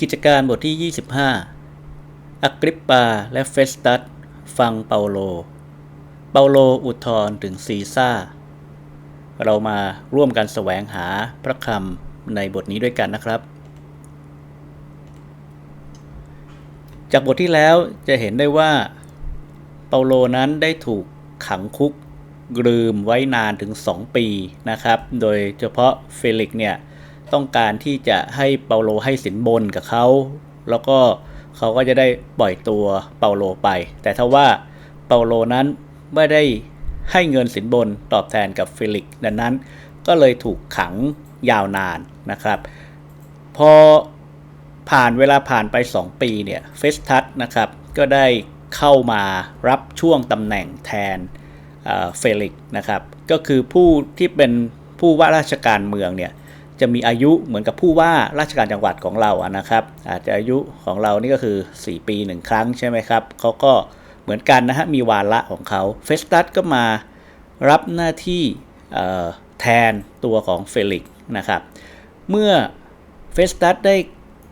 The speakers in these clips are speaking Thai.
กิจการบทที่ 25 อักริปปาและเฟสตัสฟังเปาโล เปาโลอุทธรถึงซีซ่า เรามาร่วมกันแสวงหาพระคำในบทนี้ด้วยกันนะครับ จากบทที่แล้วจะเห็นได้ว่า เปาโลนั้นได้ถูกขังคุกลืมไว้นานถึง 2 ปีนะครับ โดยเฉพาะเฟลิกเนี่ย ต้องการที่จะให้เปาโลให้สินบนกับเขา แล้วก็เขาก็จะได้ปล่อยตัวเปาโลไป แต่ถ้าว่าเปาโลนั้นไม่ได้ให้เงินสินบนตอบแทนกับเฟลิกดังนั้น ก็เลยถูกขังยาวนานนะครับ พอผ่านเวลาผ่านไป 2 ปีเนี่ยเฟสทัสนะครับก็ได้เข้ามารับช่วงตำแหน่งแทนเฟลิกนะครับ ก็คือผู้ที่เป็นผู้ว่าราชการเมืองเนี่ย จะมีอายุเหมือนกับผู้ว่าราชการจังหวัดของเราอะนะครับ อาจจะอายุของเรานี่ก็คือ 4 ปีหนึ่งครั้งใช่ไหมครับเขาก็เหมือนกันนะฮะมีวาระของเขาเฟสตัสก็มารับหน้าที่แทนตัวของเฟลิกนะครับ เมื่อเฟสตัสได้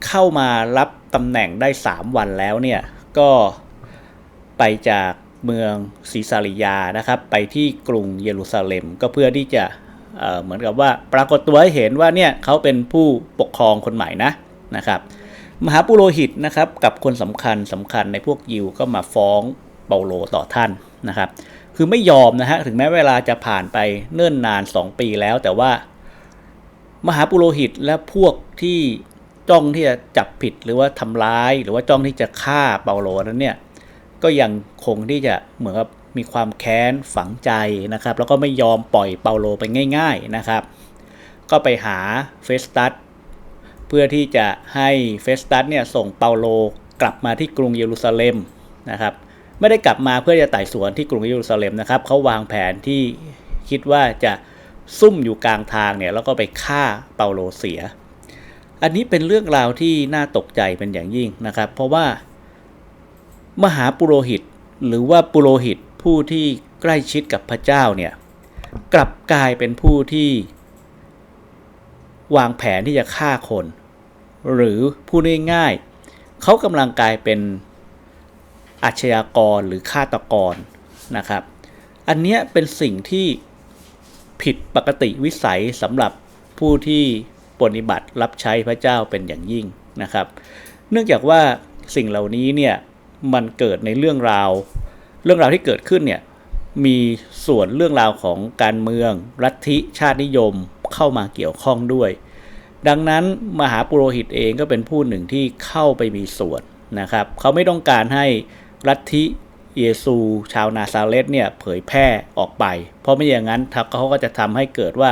เข้ามารับตำแหน่งได้ 3 วันแล้วเนี่ย ก็ไปจากเมืองซีซาริยานะครับ ไปที่กรุงเยรูซาเล็ม ก็เพื่อที่จะ เหมือนกับว่าปรากฏตัวให้เห็นว่าเนี่ยเขาเป็นผู้ปกครองคนใหม่นะนะครับ มหาปุโรหิตนะครับกับคนสำคัญสำคัญในพวกยิวก็มาฟ้องเปาโลต่อท่านนะครับ คือไม่ยอมนะฮะถึงแม้เวลาจะผ่านไปเนิ่นนาน 2 ปีแล้ว แต่ว่ามหาปุโรหิตและพวกที่จ้องที่จะจับผิดหรือว่าทำร้าย หรือว่าจ้องที่จะฆ่าเปาโลนั้นเนี่ยก็ยังคงที่จะเหมือนกับ มีความแค้นฝังใจนะครับ แล้วก็ไม่ยอมปล่อยเปาโลไปง่าย ๆนะครับ ก็ไปหาเฟสตัสเพื่อที่จะให้เฟสตัสเนี่ยส่งเปาโลกลับมาที่กรุงเยรูซาเล็มนะครับไม่ได้กลับมาเพื่อจะไต่สวนที่กรุงเยรูซาเล็มนะครับเขาวางแผนที่คิดว่าจะซุ่มอยู่กลางทางเนี่ยแล้วก็ไปฆ่าเปาโลเสีย อันนี้เป็นเรื่องราวที่น่าตกใจเป็นอย่างยิ่งนะครับ เพราะว่ามหาปุโรหิตหรือว่าปุโรหิต ผู้ที่ใกล้ชิดกับพระเจ้าเนี่ยกลับกลายเป็นผู้ที่ วางแผนที่จะฆ่าคน หรือพูดง่ายๆเขากำลังกลายเป็นอาชญากรหรือฆาตกรนะครับ อันนี้เป็นสิ่งที่ผิดปกติวิสัยสำหรับผู้ที่ปฏิบัติรับใช้พระเจ้าเป็นอย่างยิ่งนะครับ เนื่องจากว่าสิ่งเหล่านี้เนี่ยมันเกิดในเรื่องราว เรื่องราวที่เกิดขึ้นเนี่ยมีส่วนเรื่องราวของการเมืองรัฐิชาตินิยมเข้ามาเกี่ยวข้องด้วย ดังนั้นมหาปุโรหิตเองก็เป็นผู้หนึ่งที่เข้าไปมีส่วนนะครับ เขาไม่ต้องการให้รัฐิเยซูชาวนาซาเลตเนี่ยเผยแพร่ออกไป เพราะไม่อย่างนั้นเขาก็จะทำให้เกิดว่า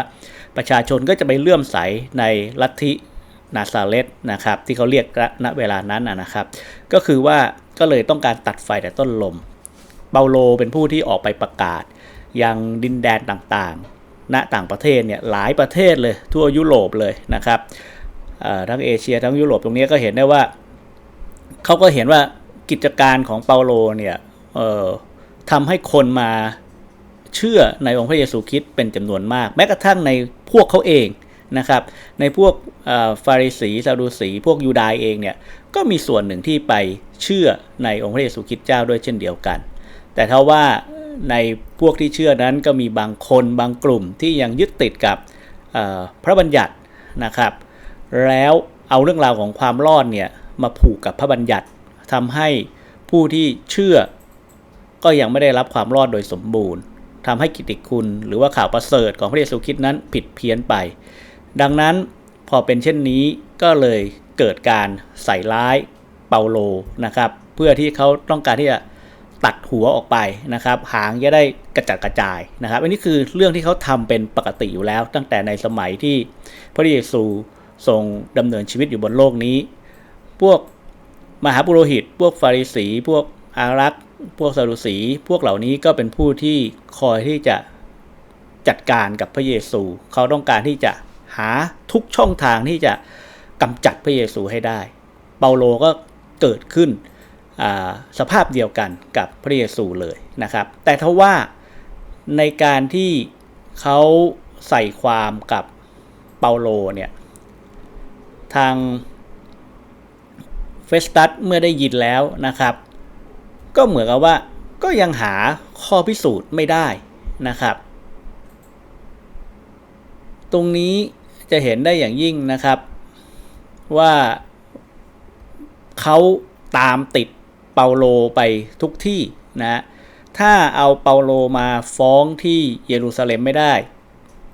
ประชาชนก็จะไปเลื่อมใสในลัทธินาซาเลตนะครับที่เขาเรียกณเวลานั้นนะครับ ก็คือว่าก็เลยต้องการตัดไฟแต่ต้นลม เปาโลเป็นผู้ที่ออกไปประกาศ ยังดินแดนต่างๆ ณ ต่างประเทศเนี่ยหลายประเทศเลยทั่วยุโรปเลยนะครับทั้งเอเชียทั้งยุโรปตรงนี้ก็เห็นได้ว่าเขาก็เห็นว่ากิจการของเปาโลเนี่ยทำให้คนมาเชื่อในองค์พระเยซูคริสต์เป็นจำนวนมาก แม้กระทั่งในพวกเขาเองนะครับ ในพวกฟาริสีซาดูสี พวกยูดายเองเนี่ยก็มีส่วนหนึ่งที่ไปเชื่อในองค์พระเยซูคริสต์เจ้าด้วยเช่นเดียวกัน แต่ถ้าว่าในพวกที่เชื่อนั้นก็มีบางคนบางกลุ่มที่ยังยึดติดกับพระบัญญัตินะครับ แล้วเอาเรื่องราวของความรอดเนี่ยมาผูกกับพระบัญญัติทำให้ผู้ที่เชื่อก็ยังไม่ได้รับความรอดโดยสมบูรณ์ทำให้กิติคุณ หรือว่าข่าวประเสริฐของพระเยซูคริสต์นั้นผิดเพี้ยนไป ดังนั้นพอเป็นเช่นนี้ก็เลยเกิดการใส่ร้ายเปาโลนะครับ เพื่อที่เขาต้องการที่จะ ตัดหัวออกไปนะครับ หางจะได้กระจัดกระจายนะครับ อันนี้คือเรื่องที่เขาทำเป็นปกติอยู่แล้ว ตั้งแต่ในสมัยที่พระเยซูทรงดำเนินชีวิตอยู่บนโลกนี้ พวกมหาปุโรหิต พวกฟาริสี พวกอารักษ์ พวกซาดุสี พวกเหล่านี้ก็เป็นผู้ที่คอยที่จะจัดการกับพระเยซู เขาต้องการที่จะหาทุกช่องทางที่จะกำจัดพระเยซูให้ได้ เปาโลก็เกิดขึ้น สภาพเดียวกันกับพระเยซูเลยนะครับ แต่ทว่าในการที่เขาใส่ความกับเปาโลเนี่ยทางเฟสตัสเมื่อได้ยินแล้วนะครับ ก็เหมือนกับว่าก็ยังหาข้อพิสูจน์ไม่ได้นะครับ ตรงนี้จะเห็นได้อย่างยิ่งนะครับว่าเขาตามติดาโลไปทุกที่นะถ้าเอาเปาโลมาฟ้องที่เยรูซาเล็มไม่ได้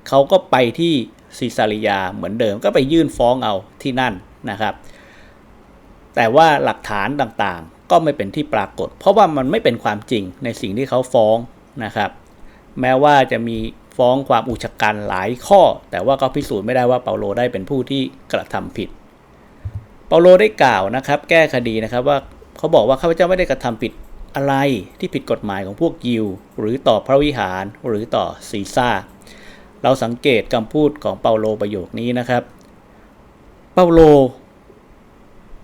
เขาก็ไปที่ซิซาริยาเหมือนเดิมก็ไปยื่นฟ้องเอาที่นั่นนะครับ แต่ว่าหลักฐานต่างๆ ก็ไม่เป็นที่ปรากฏ เพราะว่ามันไม่เป็นความจริงในสิ่งที่เขาฟ้องนะครับ แม้ว่าจะมีฟ้องความอุชกันหลายข้อ แต่ว่าก็พิสูจน์ไม่ได้ว่าเปาโลได้เป็นผู้ที่กระทำผิด เปาโลได้กล่าวนะครับ แก้คดีนะครับว่า เขาบอกว่าข้าพเจ้าไม่ได้กระทำผิดอะไรที่ผิดกฎหมายของพวกยิว หรือต่อพระวิหารหรือต่อซีซ่า เราสังเกตคำพูดของเปาโลประโยคนี้นะครับ เปาโล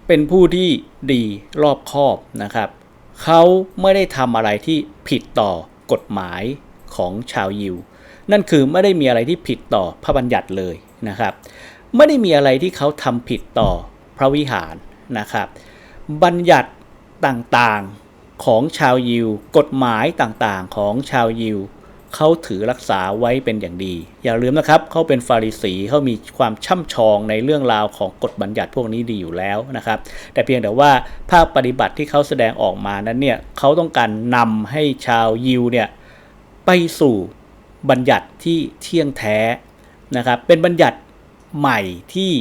เป็นผู้ที่ดีรอบคอบนะครับ เขาไม่ได้ทำอะไรที่ผิดต่อกฎหมายของชาวยิว นั่นคือไม่ได้มีอะไรที่ผิดต่อพระบัญญัติเลยนะครับ ไม่ได้มีอะไรที่เขาทำผิดต่อพระวิหารนะครับ บัญญัติ ต่างๆของชาวยิว กฎหมายต่างๆของชาวยิวเขาถือรักษาไว้เป็นอย่างดี อย่าลืมนะครับเขาเป็นฟาริสีเขามีความช่ำชองในเรื่องราวของกฎบัญญัติพวกนี้ดีอยู่แล้วนะครับ แต่เพียงแต่ว่าภาคปฏิบัติที่เขาแสดงออกมานั้นเนี่ยเขาต้องการนำให้ชาวยิวเนี่ยไปสู่บัญญัติที่เที่ยงแท้นะครับ เป็นบัญญัติใหม่ที่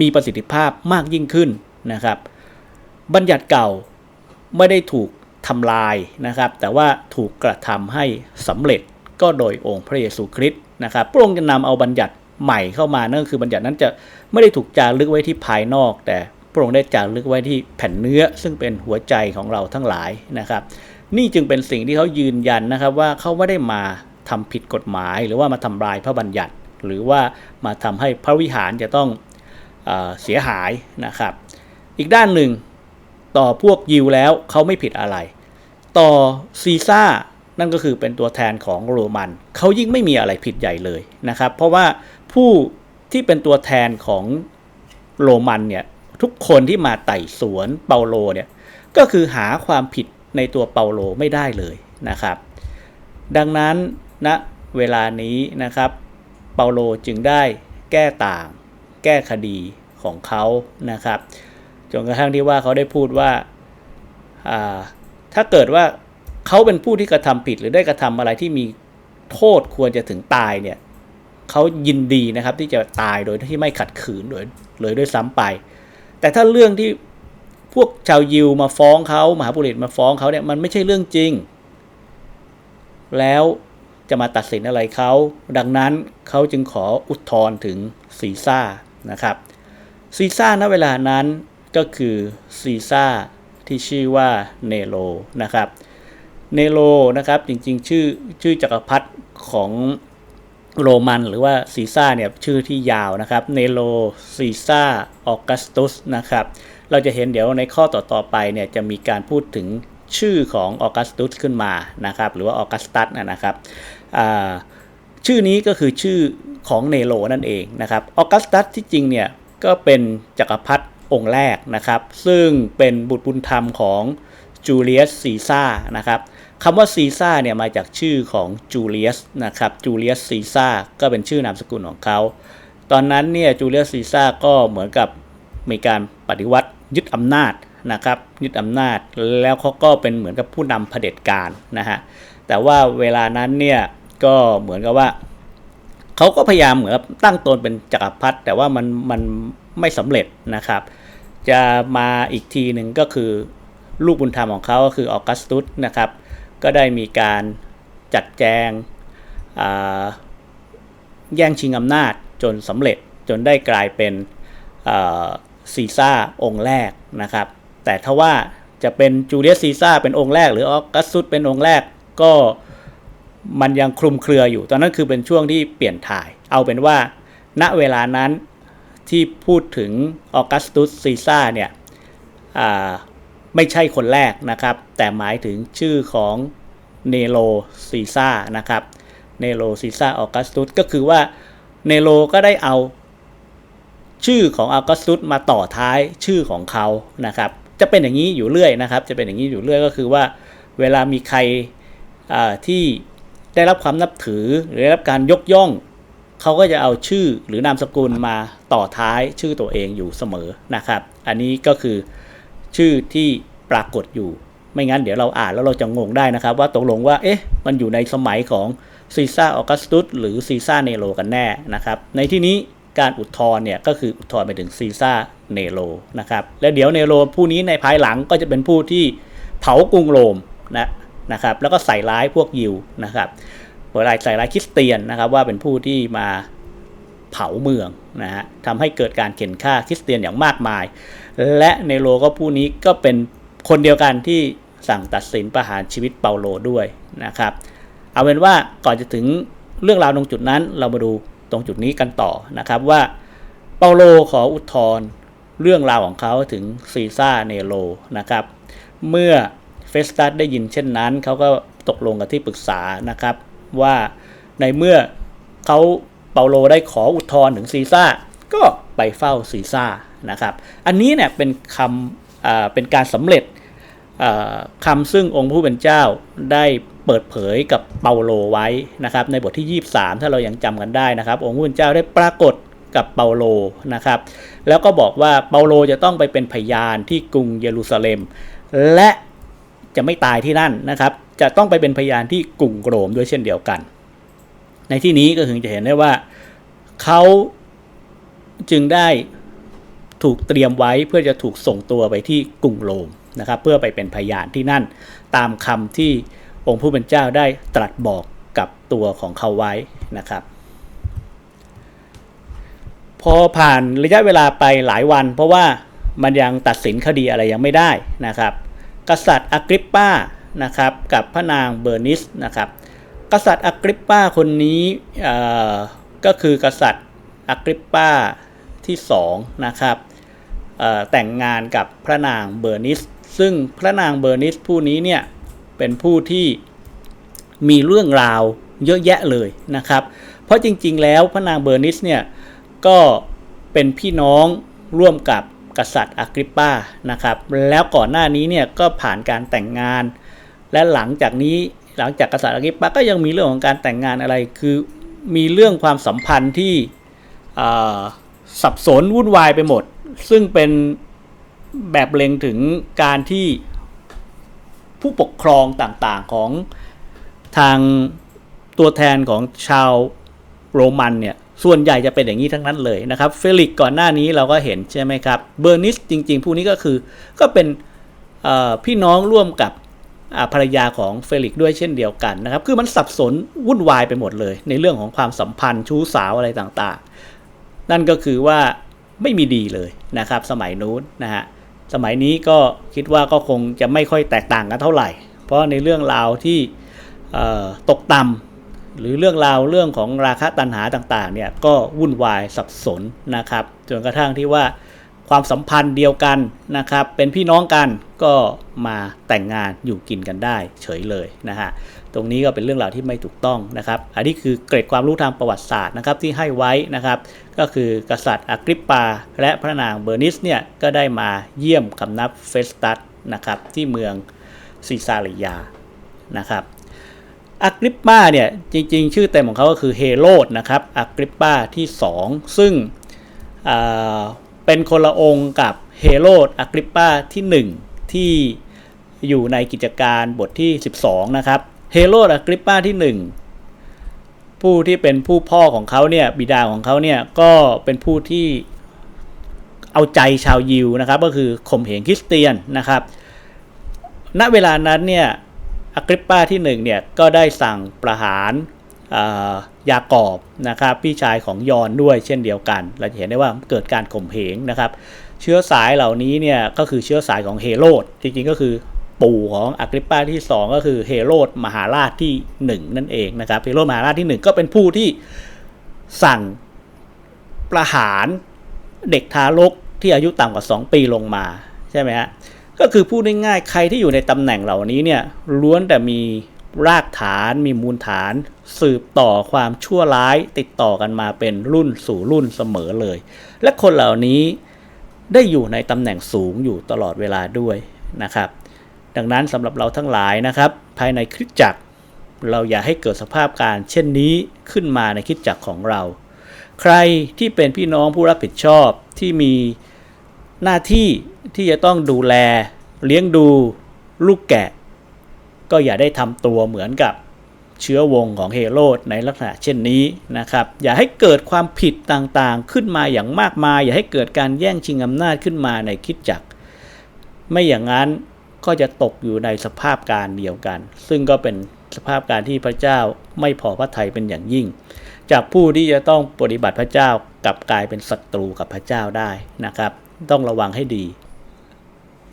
มีประสิทธิภาพมากยิ่งขึ้นนะครับ บัญญัติเก่า ไม่ได้ถูกทำลายนะครับ แต่ว่าถูกกระทำให้สำเร็จก็โดยองค์พระเยซูคริสต์นะครับพระองค์จะนำเอาบัญญัติใหม่เข้ามานั่นก็คือบัญญัตินั้นจะไม่ได้ถูกจารึกไว้ที่ภายนอก แต่พระองค์ได้จารึกไว้ที่แผ่นเนื้อ ซึ่งเป็นหัวใจของเราทั้งหลายนะครับ นี่จึงเป็นสิ่งที่เขายืนยันนะครับว่าเขาไม่ได้มาทำผิดกฎหมาย หรือว่ามาทำลายพระบัญญัติ หรือว่ามาทำให้พระวิหารจะต้องเอเสียหายนะครับ อีกด้านหนึ่ง ต่อพวกยิวแล้วเขาไม่ผิดอะไร ต่อซีซ่านั่นก็คือเป็นตัวแทนของโรมัน เขายิ่งไม่มีอะไรผิดใหญ่เลยนะครับ เพราะว่าผู้ที่เป็นตัวแทนของโรมันเนี่ยทุกคนที่มาไต่สวนเปาโลเนี่ยก็คือหาความผิดในตัวเปาโลไม่ได้เลยนะครับ ดังนั้นณนะเวลานี้นะครับ เปาโลจึงได้แก้ต่าง แก้คดีของเขานะครับ จนกระทั่งที่ว่าเขาได้พูดว่าถ้าเกิดว่าเขาเป็นผู้ที่กระทำผิดหรือได้กระทำอะไรที่มีโทษควรจะถึงตายเนี่ยเขายินดีนะครับที่จะตายโดยที่ไม่ขัดขืนโดยเลยด้วยซ้ำไป แต่ถ้าเรื่องที่พวกชาวยิวมาฟ้องเขามหาบุริตมาฟ้องเขาเนี่ยมันไม่ใช่เรื่องจริง แล้วจะมาตัดสินอะไรเขาดังนั้นเขาจึงขออุทธรณ์ถึงซีซ่านะครับซีซ่าณเวลานั้น ก็คือซีซ่าที่ชื่อว่าเนโรนะครับเนโรนะครับจริงๆ ชื่อชื่อจักรพรรดิของโรมันหรือว่าซีซ่าเนี่ยชื่อที่ยาวนะครับเนโรซีซ่าออกัสตุสนะครับเราจะเห็นเดี๋ยวในข้อต่อๆไปเนี่ยจะมีการพูดถึงชื่อของออกัสตุสขึ้นมานะครับหรือว่าออกัสตัสนะครับชื่อนี้ก็คือชื่อของเนโรนั่นเองนะครับออกัสตัสที่จริงเนี่ยก็เป็นจักรพรรดิ องค์แรกนะครับ ซึ่งเป็นบุตรบุญธรรมของจูเลียสซีซ่านะครับคำว่าซีซ่าเนี่ยมาจากชื่อของจูเลียสนะครับจูเลียสซีซ่าก็เป็นชื่อนามสกุลของเขา ตอนนั้นเนี่ยจูเลียสซีซ่าก็เหมือนกับมีการปฏิวัติยึดอำนาจนะครับยึดอำนาจแล้วเขาก็เป็นเหมือนกับผู้นำเผด็จการนะฮะแต่ว่าเวลานั้นเนี่ยก็เหมือนกับว่าเขาก็พยายามเหมือนตั้งตนเป็นจักรพรรดิแต่ว่ามันมัน ไม่สำเร็จนะครับ จะมาอีกทีหนึ่งก็คือลูกบุญธรรมของเขาก็คือออกัสตุสนะครับ ก็ได้มีการจัดแจงแย่งชิงอำนาจจนสำเร็จจนได้กลายเป็นซีซ่าองค์แรกนะครับ แต่ถ้าว่าจะเป็นจูเลียสซีซ่าเป็นองค์แรก หรือออกัสตุสเป็นองค์แรกก็มันยังคลุมเครืออยู่ ตอนนั้นคือเป็นช่วงที่เปลี่ยนถ่าย เอาเป็นว่า ณเวลานั้น ที่พูดถึงออกัสตุสซีซ่าเนี่ยไม่ใช่คนแรกนะครับ แต่หมายถึงชื่อของเนโรซีซ่านะครับเนโรซีซ่าออกัสตุสก็คือว่าเนโรก็ได้เอาชื่อของอ u กัสตุสมาต่อท้ายชื่อของเขานะครับ จะเป็นอย่างนี้อยู่เรื่อยนะครับ จะเป็นอย่างนี้อยู่เรื่อยก็คือว่าเวลามีใครที่ได้รับความนับถือหรือได้รับการยกย่อง เขาก็จะเอาชื่อหรือนามสกุลมาต่อท้ายชื่อตัวเองอยู่เสมอนะครับ อันนี้ก็คือชื่อที่ปรากฏอยู่ ไม่งั้นเดี๋ยวเราอ่านแล้วเราจะงงได้นะครับ ว่าตกลงว่าเอ๊ะมันอยู่ในสมัยของซีซ่าออกัสตุสหรือซีซ่าเนโรกันแน่นะครับ ในที่นี้การอุทธร์เนี่ยก็คืออุทธร์ไปถึงซีซ่าเนโรนะครับและเดี๋ยวเนโรผู้นี้ในภายหลังก็จะเป็นผู้ที่เผากรุงโรมนะนะครับแล้วก็ใส่ร้ายพวกยิวนะครับ เวลาใส่ร้ายคริสเตียนนะครับว่าเป็นผู้ที่มาเผาเมืองนะฮะทำให้เกิดการเข็นฆ่าคริสเตียนอย่างมากมาย และเนโรก็ผู้นี้ก็เป็นคนเดียวกันที่สั่งตัดสินประหารชีวิตเปาโลด้วยนะครับ เอาเป็นว่าก่อนจะถึงเรื่องราวตรงจุดนั้นเรามาดูตรงจุดนี้กันต่อนะครับว่าเปาโลขออุทธรเรื่องราวของเขาถึงซีซ่าเนโรนะครับ เมื่อเฟสตัสได้ยินเช่นนั้น เขาก็ตกลงกับที่ปรึกษานะครับ ว่าในเมื่อเขาเปาโลได้ขออุทธรณ์ถึงซีซ่าก็ไปเฝ้าซีซ่านะครับ อันนี้เนี่ยเป็นคำเป็นการสำเร็จคำซึ่งองค์ผู้เป็นเจ้าได้เปิดเผยกับเปาโลไว้นะครับในบทที่ 23 ถ้าเรายังจำกันได้นะครับ องค์ผู้เป็นเจ้าได้ปรากฏกับเปาโลนะครับ แล้วก็บอกว่าเปาโลจะต้องไปเป็นพยานที่กรุงเยรูซาเล็ม และจะไม่ตายที่นั่นนะครับ จะต้องไปเป็นพยานที่กรุงโรมด้วยเช่นเดียวกัน ในที่นี้ก็ถึงจะเห็นได้ว่าเขาจึงได้ถูกเตรียมไว้เพื่อจะถูกส่งตัวไปที่กรุงโรมนะครับ เพื่อไปเป็นพยานที่นั่น ตามคำที่องค์ผู้เป็นเจ้าได้ตรัสบอกกับตัวของเขาไว้นะครับ พอผ่านระยะเวลาไปหลายวัน เพราะว่ามันยังตัดสินคดีอะไรยังไม่ได้นะครับ กษัตริย์อากริปปา นะครับกับพระนางเบอร์นิสนะครับกษัตริย์อกริปปาคนนี้ก็คือกษัตริย์อกริปปาที่2นะครับแต่งงานกับพระนางเบอร์นิส ซึ่งพระนางเบอร์นิสผู้นี้เนี่ยเป็นผู้ที่มีเรื่องราวเยอะแยะเลยนะครับ เพราะจริงๆ แล้วพระนางเบอร์นิสเนี่ยก็เป็นพี่น้องร่วมกับกษัตริย์อากริปปานะครับ แล้วก่อนหน้านี้เนี่ยก็ผ่านการแต่งงาน และหลังจากนี้หลังจากกษัตริย์อกริปปาก็ยังมีเรื่องของการแต่งงานอะไร คือมีเรื่องความสัมพันธ์ที่สับสนวุ่นวายไปหมด ซึ่งเป็นแบบเล็งถึงการที่ผู้ปกครองต่างๆของทางตัวแทนของชาวโรมันเนี่ยส่วนใหญ่จะเป็นอย่างนี้ทั้งนั้นเลยนะครับ เฟลิกก่อนหน้านี้เราก็เห็นใช่ไหมครับ เบอร์นิสจริง ๆ ผู้นี้ก็คือก็เป็นพี่น้องร่วมกับ ภรรยาของเฟลิกด้วยเช่นเดียวกันนะครับ คือมันสับสนวุ่นวายไปหมดเลย ในเรื่องของความสัมพันธ์ชู้สาวอะไรต่างๆ นั่นก็คือว่าไม่มีดีเลยนะครับ สมัยนู้นนะฮะสมัยนี้ก็คิดว่าก็คงจะไม่ค่อยแตกต่างกันเท่าไหร่ เพราะในเรื่องราวที่ตกต่ำหรือเรื่องราวเรื่องของราคาตันหาต่างๆเนี่ยก็วุ่นวายสับสนนะครับจนกระทั่งที่ว่า ความสัมพันธ์เดียวกันนะครับ เป็นพี่น้องกันก็มาแต่งงานอยู่กินกันได้เฉยเลยนะฮะตรงนี้ก็เป็นเรื่องราวที่ไม่ถูกต้องนะครับ อันนี้คือเกร็ดความรู้ทางประวัติศาสตร์นะครับที่ให้ไว้นะครับ ก็คือกษัตริย์อากริปปา และพระนางเบอร์นิสเนี่ยก็ได้มาเยี่ยมคำนับเฟสตัสนะครับที่เมืองซิซาริยานะครับอากริปปาเนี่ยจริงๆ ชื่อเต็มของเขาก็คือเฮโรดนะครับอากริปปาที่ 2 ซึ่ง เป็นคนละองค์กับเฮโรดอกริปปาที่ 1 ที่อยู่ในกิจการบทที่ 12 นะครับเฮโรดอกริปปาที่ 1 ผู้ที่เป็นผู้พ่อของเขาเนี่ยบิดาของเขาเนี่ยก็เป็นผู้ที่เอาใจชาวยิวนะครับ ก็คือข่มเหงคริสเตียนนะครับ ณเวลานั้นเนี่ยอกริปปาที่1เนี่ยก็ได้สั่งประหาร ยากอบนะครับพี่ชายของยอนด้วยเช่นเดียวกัน เราจะเห็นได้ว่าเกิดการข่มเหงนะครับ เชื้อสายเหล่านี้เนี่ยก็คือเชื้อสายของเฮโรดจริงๆก็คือปู่ของอกริปปาที่ 2 ก็คือเฮโรดมหาราชที่ 1 นั่นเองนะครับเฮโรดมหาราชที่ 1 ก็เป็นผู้ที่สั่งประหารเด็กทารกที่อายุต่ำกว่า 2 ปีลงมาใช่ไหมฮะก็คือพูดง่ายๆใครที่อยู่ในตำแหน่งเหล่านี้เนี่ยล้วนแต่มี รากฐานมีมูลฐาน สืบต่อความชั่วร้ายติดต่อกันมาเป็นรุ่นสู่รุ่นเสมอเลย และคนเหล่านี้ได้อยู่ในตำแหน่งสูงอยู่ตลอดเวลาด้วยนะครับ ดังนั้นสำหรับเราทั้งหลายนะครับ ภายในคริสตจักร เราอย่าให้เกิดสภาพการเช่นนี้ขึ้นมาในคริสตจักรของเรา ใครที่เป็นพี่น้องผู้รับผิดชอบที่มีหน้าที่ที่จะต้องดูแล เลี้ยงดูลูกแกะ ก็อย่าได้ทำตัวเหมือนกับเชื้อวงของเฮโรดในลักษณะเช่นนี้นะครับ อย่าให้เกิดความผิดต่างๆ ขึ้นมาอย่างมากมาย อย่าให้เกิดการแย่งชิงอำนาจขึ้นมาในคิดจัก ไม่อย่างนั้นก็จะตกอยู่ในสภาพการเดียวกัน ซึ่งก็เป็นสภาพการที่พระเจ้าไม่พอพระทัยเป็นอย่างยิ่ง จากผู้ที่จะต้องปฏิบัติพระเจ้ากลับกลายเป็นศัตรูกับพระเจ้าได้นะครับ ต้องระวังให้ดี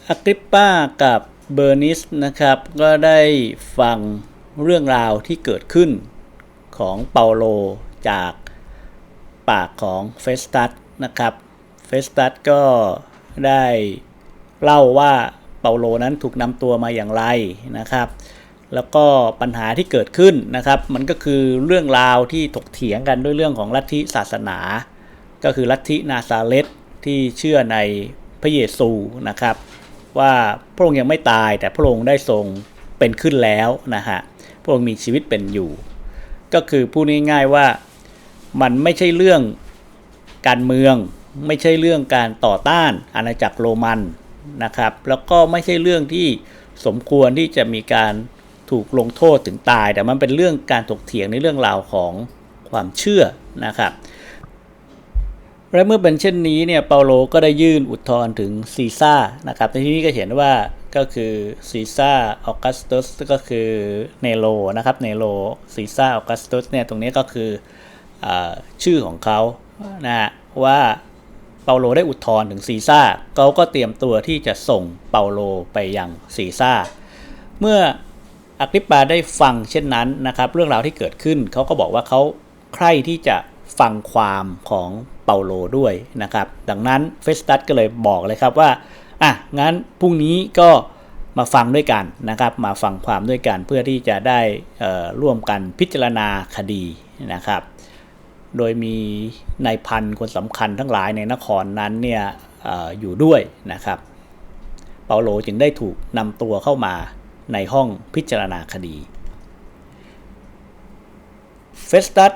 อากริปปากับ เบอร์นิสนะครับ ก็ได้ฟังเรื่องราวที่เกิดขึ้นของเปาโลจากปากของเฟสตัสนะครับเฟสตัสก็ได้เล่าว่าเปาโลนั้นถูกนำตัวมาอย่างไรนะครับ แล้วก็ปัญหาที่เกิดขึ้นนะครับ มันก็คือเรื่องราวที่ถกเถียงกันด้วยเรื่องของลัทธิศาสนา ก็คือลัทธินาซาเลตที่เชื่อในพระเยซูนะครับ ว่าพระองค์ยังไม่ตายแต่พระองค์ได้ทรงเป็นขึ้นแล้วนะฮะพระองค์มีชีวิตเป็นอยู่ ก็คือพูดง่ายๆว่ามันไม่ใช่เรื่องการเมือง ไม่ใช่เรื่องการต่อต้านอาณาจักรโรมันนะครับแล้วก็ไม่ใช่เรื่องที่สมควรที่จะมีการถูกลงโทษถึงตาย แต่มันเป็นเรื่องการถกเถียงในเรื่องราวของความเชื่อนะครับ และเมื่อเป็นเช่นนี้เนี่ยเปาโลก็ได้ยื่นอุทธรณ์ถึงซีซ่านะครับในที่นี้ก็เห็นว่าก็คือซีซ่าออกัสตุสก็คือเนโรนะครับเนโรซีซ่าออกัสตุสเนี่ยตรงนี้ก็คืออชื่อของเขานะฮะว่าเปาโลได้อุทธรณ์ถึงซีซ่าเขาก็เตรียมตัวที่จะส่งเปาโลไปยังซีซ่าเมื่ออากริปปาได้ฟังเช่นนั้นนะครับ เรื่องราวที่เกิดขึ้นเขาก็บอกว่าเขาใคร่ที่จะฟังความของ เปาโลด้วยนะครับ ดังนั้นเฟสตัสก็เลยบอกเลยครับว่าอะงั้นพรุ่งนี้ก็มาฟังด้วยกันนะครับ มาฟังความด้วยกันเพื่อที่จะได้ร่วมกันพิจารณาคดีนะครับ โดยมีนายพันคนสำคัญทั้งหลายในนครนั้นเนี่ยออยู่ด้วยนะครับ เปาโลจึงได้ถูกนำตัวเข้ามาในห้องพิจารณาคดีเฟสตัส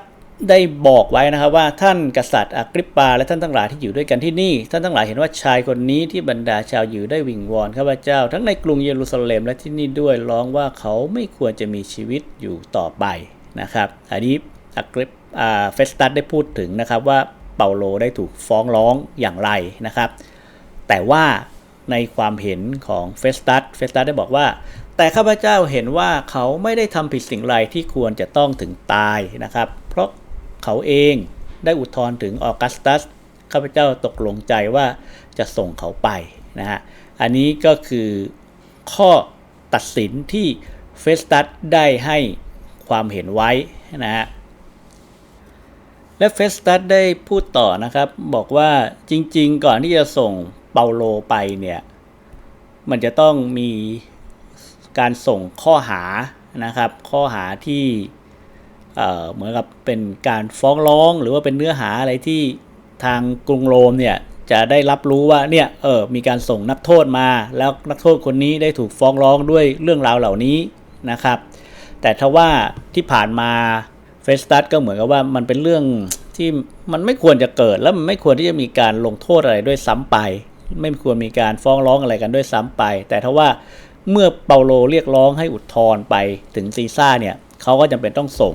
ได้บอกไว้นะครับว่าท่านกษัตริย์อกริปปาและท่านทั้งหลายที่อยู่ด้วยกันที่นี่ ท่านทั้งหลายเห็นว่าชายคนนี้ที่บรรดาชาวอยู่ได้วิงวอนข้าพเจ้า ทั้งในกรุงเยรูซาเล็มและที่นี่ด้วยร้องว่าเขาไม่ควรจะมีชีวิตอยู่ต่อไปนะครับอันนี้อกริปเฟสตัสได้พูดถึงนะครับว่าเปาโลได้ถูกฟ้องร้องอย่างไรนะครับ แต่ว่าในความเห็นของเฟสตัสเฟสตัสได้บอกว่าแต่ข้าพเจ้าเห็นว่าเขาไม่ได้ทำผิดสิ่งไรที่ควรจะต้องถึงตายนะครับ เขาเองได้อุทธรณ์ถึงออกัสตัสข้าพเจ้าตกลงใจว่าจะส่งเขาไปนะฮะอันนี้ก็คือข้อตัดสินที่เฟสตัสได้ให้ความเห็นไว้นะฮะและเฟสตัสได้พูดต่อนะครับ บอกว่าจริงๆ ก่อนที่จะส่งเปาโลไปเนี่ย มันจะต้องมีการส่งข้อหานะครับ ข้อหาที่ เหมือนกับเป็นการฟ้องร้องหรือว่าเป็นเนื้อหาอะไรที่ทางกรุงโรมเนี่ยจะได้รับรู้ว่าเนี่ยเออมีการส่งนักโทษมา แล้วนักโทษคนนี้ได้ถูกฟ้องร้องด้วยเรื่องราวเหล่านี้นะครับ แต่ถ้าว่าที่ผ่านมาเฟสตัสก็เหมือนกับว่ามันเป็นเรื่องที่มันไม่ควรจะเกิดแล้วมันไม่ควรที่จะมีการลงโทษอะไรด้วยซ้ำไป ไม่ควรมีการฟ้องร้องอะไรกันด้วยซ้ำไป แต่ถ้าว่าเมื่อเปาโลเรียกร้องให้อุทธรณ์ไปถึงซีซ่าเนี่ยเขาก็จำเป็นต้องส่ง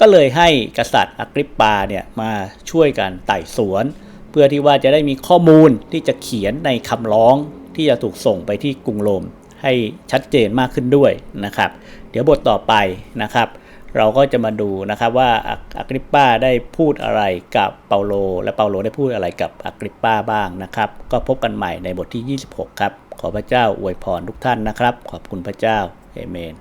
ก็เลยให้กษัตริย์อกริปปาเนี่ยมาช่วยกันไต่สวน เพื่อที่ว่าจะได้มีข้อมูลที่จะเขียนในคำร้องที่จะถูกส่งไปที่กรุงโรมให้ชัดเจนมากขึ้นด้วยนะครับ เดี๋ยวบทต่อไปนะครับ เราก็จะมาดูนะครับว่าอักริปปาได้พูดอะไรกับเปาโล และเปาโลได้พูดอะไรกับอักริปปาบ้างนะครับ ก็พบกันใหม่ในบทที่ 26 ครับ ขอพระเจ้าอวยพรทุกท่านนะครับ ขอบคุณพระเจ้าเอเมน